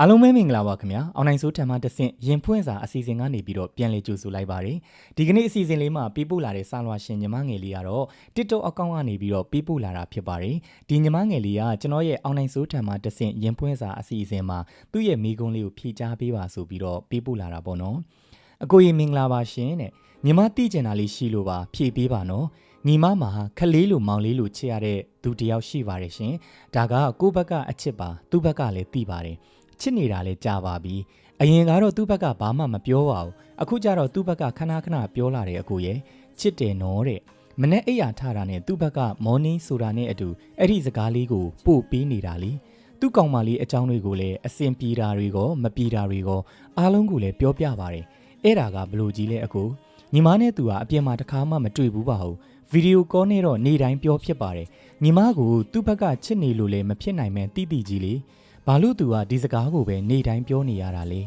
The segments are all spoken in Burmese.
အားလုံးပဲမင်္ဂလာပါခင်ဗျာအောင်နိုင်စိုးထံမှတဆင့်ရင်ဖွင့်စာအစီအစဉ်ကနေပြီးတော့ပြန်လည်ကြိုဆိုလိုက်ပါတယ်ဒီကနေ့အစီအစဉ်လေးမှာပေးပို့လာတဲ့စာလွှာရှင်ညီမငယ်လေးကတော့ TikTok အကောင့်ကနေပြီးတော့ပေးပို့လာတာဖြစ်ပါတယ်ဒီညီမငယ်လေးကကျွန်တော်ရဲ့အောင်နိုင်စိုးထံမှတဆင့်ရင်ဖွင့်စာအစီအစဉ်မှာသူ့ရဲ့မိကုံးလေးကိုဖြည့်ချပေးပါဆိုပြီးတော့ပေးပို့လာတာပေါ့နော်အကိုကြီးမင်္ဂလာပါရှင်တဲ့ညီမသိကျင်တာလေးရှိလို့ပါဖြည့်ပေးပါနော်ညီမမှာခလေးလိုမောင်လေးလိုချစ်ရတဲ့သူတယောက်ရှိပါတယ်ရှင်ဒါကကိုယ့်ဘက်ကအချစ်ပါသူ့ဘက်ကလည်းသိပါတယ် ချစ်နေတာလည်းကြာပါပြီအရင်ကတော့သူ့ဘက်ကဘာမှမပြောပါဘူးအခုကျတော့သူ့ဘက်ကခဏခဏပြောလာတယ်အကိုရဲ့ချစ်တယ်နော်တဲ့မနဲ့အိယာထတာနဲ့သူ့ဘက်ကမော်နင်းဆိုတာနဲ့အတူအဲ့ဒီစကားလေးကိုပို့ပေးနေတာလीသူ့ကောင်မလေးအကြောင်းတွေကိုလည်းအစင်ပြေတာတွေကမပြေတာတွေကအားလုံးကိုလည်းပြောပြပါတယ်အဲ့ဒါကဘလို့ကြီးလဲအကိုညီမနဲ့သူကအပြင်မှာတခါမှမတွေ့ဘူးပါဘူးဗီဒီယိုကောနဲ့တော့နေတိုင်းပြောဖြစ်ပါတယ်ညီမကသူ့ဘက်ကချစ်နေလို့လည်းမဖြစ်နိုင်မှန်းတိတိကြီးလေ ဘာလို့သူကဒီစကားကိုပဲနေတိုင်းပြောနေရတာလဲ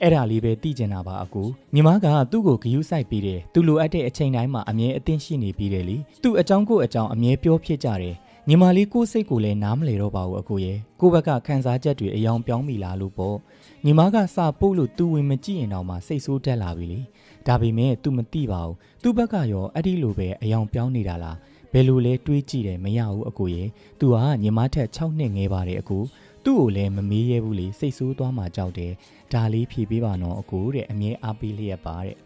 အဲ့ဒါလေးပဲသိကျင်တာပါအကူညီမကသူ့ကိုဂယုစိုက်ပြီးတယ်သူလိုအပ်တဲ့အချိန်တိုင်းမှာအမြဲအသင့်ရှိနေပြီးတယ်လေသူ့အကြောင်းကိုအကြောင်းအမြဲပြောဖြစ်ကြတယ်ညီမလေးကိုစိတ်ကိုလည်းနားမလဲတော့ပါဘူးအကိုရဲ့ကိုဘက်ကခံစားချက်တွေအယောင်ပြောင်းမိလာလို့ပေါ့ညီမကစာပို့လို့သူဝင်မကြည့်ရင်တော့မှစိတ်ဆိုးတက်လာပြီလေဒါပေမဲ့ तू မသိပါဘူးသူ့ဘက်ကရောအဲ့ဒီလိုပဲအယောင်ပြောင်းနေတာလားဘယ်လိုလဲတွေးကြည့်တယ်မရဘူးအကိုရဲ့ तू ကညီမထက်6နှစ်ငယ်ပါတယ်အကို သူ့ကိုလည်းမမေးရဲဘူးလေစိတ်ဆိုးသွားမှကြောက်တယ်ဒါလေးဖြေပေးပါနော်အကိုတဲ့အမြဲအားပေးလျက်ပါတဲ့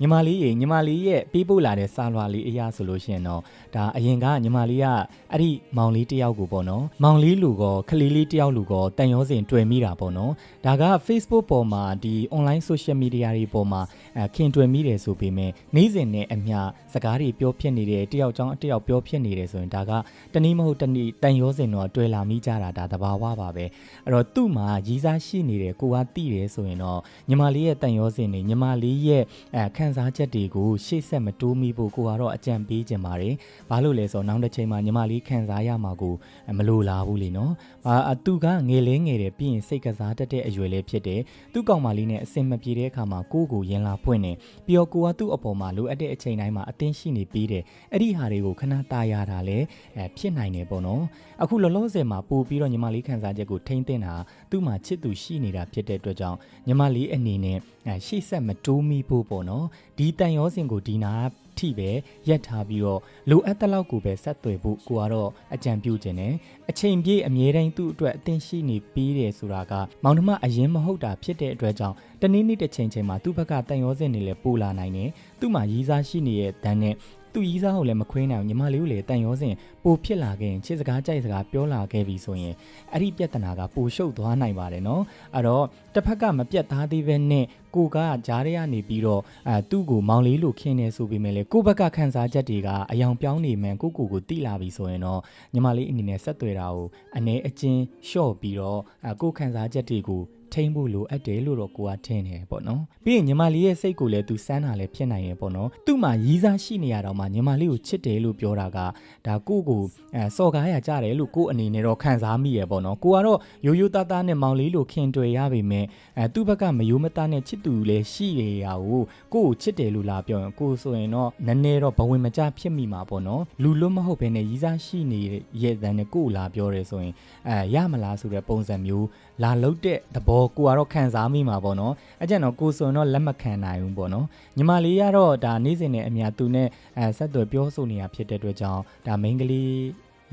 ညီမလေးရေညီမလေးရဲ့ပေးပို့လာတဲ့စာလွှာလေးအရာဆိုလို့ရှိရင်တော့ဒါအရင်ကညီမလေးကအဲ့ဒီမောင်လေးတယောက်ကိုပေါ့နော်မောင်လေးလူကောခလေးလေးတယောက်လူကောတန်ရောစင်တွေ့မိတာပေါ့နော်ဒါက Facebook ပေါ်မှာဒီ online social media တွေပေါ်မှာအဲခင်တွေ့မိတယ်ဆိုပေမဲ့နေ့စဉ်နဲ့အမျှစကားတွေပြောဖြစ်နေတယ်တယောက်ကြောင်းတယောက်ပြောဖြစ်နေတယ်ဆိုရင်ဒါကတနည်းမဟုတ်တနည်းတန်ရောစင်တော့တွေ့လာမိကြတာဒါတဘာဝပါပဲအဲ့တော့သူ့မှာရည်စားရှိနေတယ်ကိုကတိတယ်ဆိုရင်တော့ညီမလေးရဲ့တန်ရောစင်နေညီမလေးရဲ့အဲခန်းစားချက်တွေကိုရှေ့ဆက်မတိုးမိဖို့ကိုကတော့အကြံပေးခြင်းပါတယ်ဘာလို့လဲဆိုတော့နောက်တစ်ချိန်မှာညီမလေးခန်းစားရမှာကိုမလိုလားဘူးလေနော်အာသူကငယ်လေးငယ်တယ်ပြီးရင်စိတ်ကစားတတ်တဲ့အရွယ်လေးဖြစ်တယ်သူ့ကောင်မလေးနဲ့အစင်မပြေတဲ့အခါမှာကိုကိုရင်လာဖွင့်တယ်ပြီးတော့ကိုကသူ့အပေါ်မှာလိုအပ်တဲ့အချိန်တိုင်းမှာအတင်းရှိနေပြီးတယ်အဲ့ဒီဟာတွေကိုခဏတာရတာလည်းအဲဖြစ်နိုင်တယ်ပေါ့နော်အခုလောလောဆယ်မှာပို့ပြီးတော့ညီမလေးခန်းစားချက်ကိုထိမ့်သိမ့်တာသူ့မှာချစ်သူရှိနေတာဖြစ်တဲ့အတွက်ကြောင့်ညီမလေးအနေနဲ့ရှေ့ဆက်မတိုးမိဖို့ပေါ့နော်ဒီတန်ရောစင်ကိုဒီနာထိပဲရက်ထားပြီးတော့လိုအပ်တဲ့လောက်ကိုပဲဆက်သွယ်ဖို့ကိုကတော့အကြံပြုခြင်းနဲ့အချိန်ပြည့်အမြဲတမ်းသူ့အတွက်အသင်ရှိနေပြီးတယ်ဆိုတာကမောင်နှမအရင်မဟုတ်တာဖြစ်တဲ့အတွက်ကြောင့်တနေ့နေ့တစ်ချိန်ချိန်မှာသူ့ဘက်ကတန်ရောစင်နေလဲပို့လာနိုင်တယ်သူ့မှာရီးစားရှိနေတဲ့ဒဏ်နဲ့ သူ့ရီးစားကိုလည်းမခွေးနိုင်ဘူးညီမလေးကိုလည်းတန်ရောစင်ပိုဖြစ်လာခဲ့ရင်ချစ်စကားကြိုက်စကားပြောလာခဲ့ပြီဆိုရင်အဲ့ဒီပြဿနာကပိုရှုပ်သွားနိုင်ပါတယ်နော်အဲ့တော့တစ်ဖက်ကမပြတ်သားသေးပဲနဲ့ကိုကကြားရရနေပြီးတော့အဲသူ့ကိုမောင်လေးလိုခင်းနေဆိုပေမဲ့လေကိုဘက်ကခန်းစားချက်တွေကအယောင်ပြောင်းနေမှန်ကိုကိုကိုတိလာပြီဆိုရင်တော့ညီမလေးအနေနဲ့ဆက်သွယ်တာကိုအနေအချင်းလျှော့ပြီးတော့အဲကိုခန်းစားချက်တွေကို ထိမ့်ဖို့လိုအပ်တယ်လို့တော့ကိုကထင်တယ်ပေါ့နော်ပြီးရင်ညီမလေးရဲ့စိတ်ကိုလည်းသူစမ်းတာလည်းဖြစ်နိုင်ရဲ့ပေါ့နော်သူ့မှာရီးစားရှိနေရတော့မှညီမလေးကိုချစ်တယ်လို့ပြောတာကဒါကိုကိုအဲစော်ကားရကြတယ်လို့ကိုအနေနဲ့တော့ခံစားမိရဲ့ပေါ့နော်ကိုကတော့ရိုးရိုးသားသားနဲ့မောင်လေးလိုခင်တွေ့ရပေမဲ့အဲသူ့ဘက်ကမယိုးမသားနဲ့ချစ်သူလည်းရှိရရာကိုကိုကိုချစ်တယ်လို့လာပြောရင်ကိုဆိုရင်တော့နည်းနည်းတော့ဘဝင်မကြဖြစ်မိမှာပေါ့နော်လူလွတ်မဟုတ်ဘဲနဲ့ရီးစားရှိနေရဲ့တဲ့နဲ့ကိုလာပြောတယ်ဆိုရင်အဲရမလားဆိုတဲ့ပုံစံမျိုးလာလုတ်တဲ့သဘောကိုကတော့ခံစားမိမှာပေါ့နော်အကြံတော့ကိုဆိုရင်တော့လက်မခံနိုင်ဘူးပေါ့နော်ညီမလေးကတော့ဒါနေ့စဉ်နဲ့အများသူနဲ့အဲဆက်သွယ်ပြောဆိုနေတာဖြစ်တဲ့အတွက်ကြောင့်ဒါ main ကလေး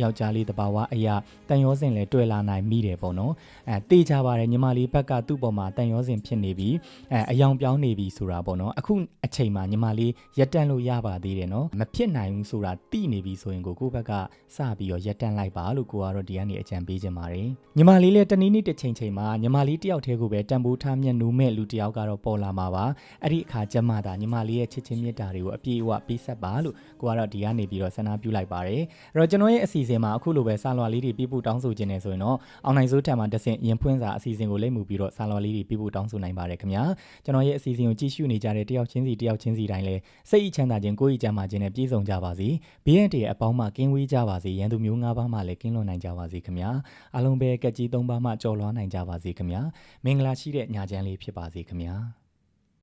ယောက်ျားလေးတဘာဝအရာတန်ရောစင်လည်းတွေ့လာနိုင်မိတယ်ပေါ့နော်အဲတေးကြပါတယ်ညီမလေးဘက်ကသူ့ပေါ်မှာတန်ရောစင်ဖြစ်နေပြီအဲအယောင်ပြောင်းနေပြီဆိုတာပေါ့နော်အခုအချိန်မှာညီမလေးရက်တန့်လို့ရပါသေးတယ်နော်မဖြစ်နိုင်ဘူးဆိုတာသိနေပြီဆိုရင်ကိုကိုဘက်ကစပြီးတော့ရက်တန့်လိုက်ပါလို့ကိုကတော့ဒီကနေအကြံပေးခြင်းပါတယ်ညီမလေးလည်းတနည်းနည်းတစ်ချိန်ချိန်မှာညီမလေးတယောက်တည်းကိုပဲတန်ဖိုးထားမျက်နှာမဲ့လူတယောက်ကတော့ပေါ်လာမှာပါအဲ့ဒီအခါကျမှသာညီမလေးရဲ့ချစ်ချင်းမြတ်တာတွေကိုအပြည့်အဝပေးဆက်ပါလို့ကိုကတော့ဒီကနေပြီးတော့ဆန္ဒပြုလိုက်ပါတယ်အဲ့တော့ကျွန်တော်ရဲ့အစီအစဉ်မှာအခုလိုပဲစာလွှာလေးတွေပြပို့တောင်းဆိုခြင်းနဲ့ဆိုရင်တော့အောင်နိုင်စိုးထံမှာတက်ဆင့်ရင်ဖွင့်စာအစီအစဉ်ကိုလိမ့်မှုပြီးတော့စာလွှာလေးတွေပြပို့တောင်းဆိုနိုင်ပါတယ်ခင်ဗျာကျွန်တော်ရဲ့အစီအစဉ်ကိုကြည့်ရှုနေကြတဲ့တယောက်ချင်းစီတယောက်ချင်းစီတိုင်းလည်းစိတ်အချမ်းသာခြင်းကိုယ်အချမ်းသာခြင်းနဲ့ပြည့်စုံကြပါစေဘေးရန်တည်းအပေါင်းမှကင်းဝေးကြပါစေရန်သူမျိုး၅ပါးမှလည်းကင်းလွတ်နိုင်ကြပါစေခင်ဗျာအားလုံးပဲကက်ကြီး၃ပါးမှကြော်လွှားနိုင်ကြပါစေခင်ဗျာမင်္ဂလာရှိတဲ့ညချမ်းလေးဖြစ်ပါစေခင်ဗျာ